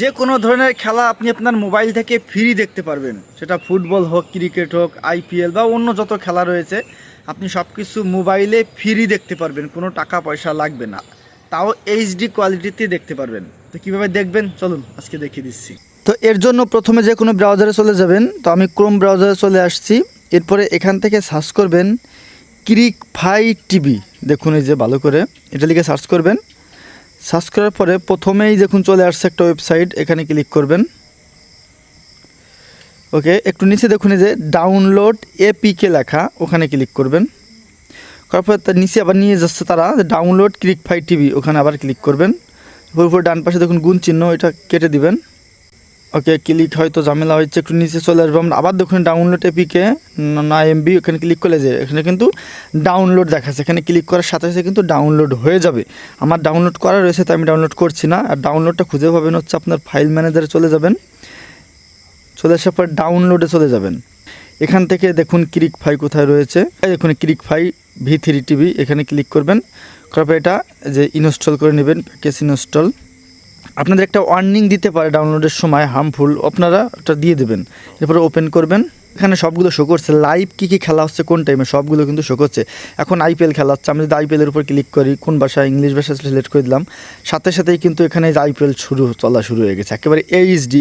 যে কোনো ধরনের খেলা আপনি আপনার মোবাইল থেকে ফ্রি দেখতে পারবেন। সেটা ফুটবল হোক, ক্রিকেট হোক আইপিএল বা অন্য যত খেলা রয়েছে, আপনি সব কিছু মোবাইলে ফ্রি দেখতে পারবেন, কোনো টাকা পয়সা লাগবে না। তাও এইচডি কোয়ালিটিতে দেখতে পারবেন। তো কীভাবে দেখবেন? চলুন, আজকে দেখিয়ে দিচ্ছি। তো এর জন্য প্রথমে যে কোনো ব্রাউজারে চলে যাবেন, তো আমি ক্রোম ব্রাউজারে চলে আসছি। এরপরে এখান থেকে সার্চ করবেন ক্রিক ফাই টিভি দেখুন এই যে ভালো করে, এটা লিখে সার্চ করবেন। সার্চ করার পরে প্রথমেই দেখুন চলে আসছে একটা ওয়েবসাইট এখানে ক্লিক করবেন। ওকে একটু নিচে দেখুন যে ডাউনলোড এপিকে লেখা, ওখানে ক্লিক করবেন। করার পরে তার নিচে আবার নিয়ে যাচ্ছে তারা ডাউনলোড ক্লিক ফাই টিভি ওখানে আবার ক্লিক করবেন। উপর ডান পাশে দেখুন গুণ চিহ্ন ওইটা কেটে দিবেন। ওকে ক্লিক হয়তো ঝামেলা হচ্ছে একটু নিচে চলে আসব আমরা। আবার দেখুন ডাউনলোড এপিকে না এমবি ওখানে ক্লিক করলে যে এখানে কিন্তু ডাউনলোড দেখাচ্ছে। এখানে ক্লিক করার সাথে সাথে কিন্তু ডাউনলোড হয়ে যাবে। আমার ডাউনলোড করা রয়েছে, তাই আমি ডাউনলোড করছি না। আর ডাউনলোডটা খুঁজে পাবেন হচ্ছে আপনার ফাইল ম্যানেজারে চলে যাবেন। চলে আসার পর ডাউনলোডে চলে যাবেন। এখান থেকে দেখুন ক্রিক ফাই কোথায় রয়েছে। দেখুন Cricfy V three TV এখানে ক্লিক করবেন। করার পর এটা যে ইনস্টল করে নেবেন প্যাকেজ ইনস্টল আপনাদের একটা ওয়ার্নিং দিতে পারে ডাউনলোডের সময় হার্মফুল আপনারা ওটা দিয়ে দেবেন। এরপরে ওপেন করবেন। এখানে সবগুলো শো করছে। লাইভ কী কী খেলা হচ্ছে, কোন টাইমে সবগুলো কিন্তু শো করছে। এখন আইপিএল খেলা হচ্ছে। আমি যদি আইপিএলের উপর ক্লিক করি, কোন ভাষা ইংলিশ ভাষা সিলেক্ট করে দিলাম, সাথে সাথেই কিন্তু এখানে আইপিএল শুরু, চলা শুরু হয়ে গেছে। একেবারে এইচডি